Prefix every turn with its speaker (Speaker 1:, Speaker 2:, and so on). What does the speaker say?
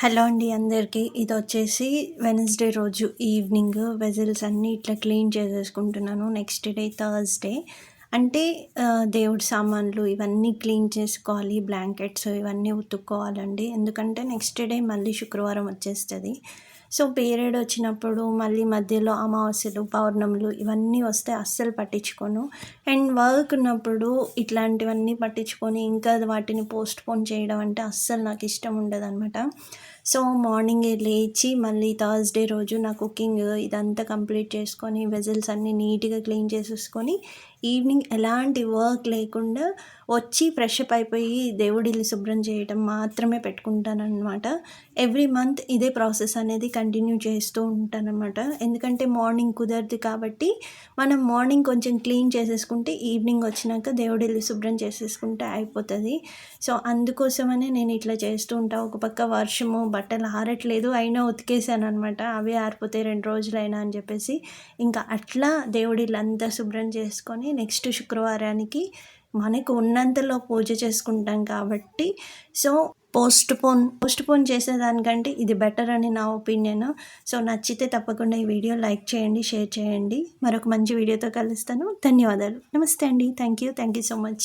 Speaker 1: Hello అండి అందరికీ. ఇది వచ్చేసి వెనస్డే రోజు ఈవినింగ్ వెజల్స్ అన్నీ ఇట్లా క్లీన్ చేసేసుకుంటున్నాను. నెక్స్ట్ డే థర్స్డే అంటే దేవుడి సామాన్లు ఇవన్నీ క్లీన్ చేసుకోవాలి బ్లాంకెట్స్ ఇవన్నీ ఉతుక్కోవాలండి. ఎందుకంటే నెక్స్ట్ డే మళ్ళీ శుక్రవారం వచ్చేస్తుంది. సో పీరియడ్ వచ్చినప్పుడు మళ్ళీ మధ్యలో అమావాస్యలు పౌర్ణములు ఇవన్నీ వస్తే అస్సలు పట్టించుకోను. అండ్ వర్క్ ఉన్నప్పుడు ఇట్లాంటివన్నీ పట్టించుకొని ఇంకా వాటిని పోస్ట్ పోన్ చేయడం అంటే అస్సలు నాకు ఇష్టం ఉండదు అనమాట సో మార్నింగే లేచి మళ్ళీ థర్స్డే రోజు నా కుకింగ్ ఇదంతా కంప్లీట్ చేసుకొని వెజల్స్ అన్నీ నీట్గా క్లీన్ చేసేసుకొని ఈవినింగ్ ఎలాంటి వర్క్ లేకుండా వచ్చి ఫ్రెష్ అప్ అయిపోయి దేవుడిల్లు శుభ్రం చేయడం మాత్రమే పెట్టుకుంటానమాట ఎవ్రీ మంత్ ఇదే ప్రాసెస్ అనేది కంటిన్యూ చేస్తూ ఉంటానమాట ఎందుకంటే మార్నింగ్ కుదరదు కాబట్టి మనం మార్నింగ్ కొంచెం క్లీన్ చేసేసుకుంటే ఈవినింగ్ వచ్చినాక దేవుడిల్లు శుభ్రం చేసేసుకుంటే అయిపోతుంది. సో అందుకోసమనే నేను ఇట్లా చేస్తూ ఉంటాను ఒక పక్క వర్షము బట్టలు ఆరట్లేదు అయినా ఉతికేసాను అనమాట అవి ఆరిపోతాయి రెండు రోజులైనా అని చెప్పేసి ఇంకా అట్లా దేవుడిల్లంతా శుభ్రం చేసుకొని నెక్స్ట్ శుక్రవారానికి మనకు ఉన్నంతలో పూజ చేసుకుంటాం కాబట్టి so postpone postpone చేసేదానికంటే ఇది బెటర్ అని నా ఒపీనియన్. సో నచ్చితే తప్పకుండా ఈ వీడియో లైక్ చేయండి షేర్ చేయండి. మరొక మంచి వీడియోతో కలుస్తాను. ధన్యవాదాలు. నమస్తే అండి. Thank you. Thank you so much.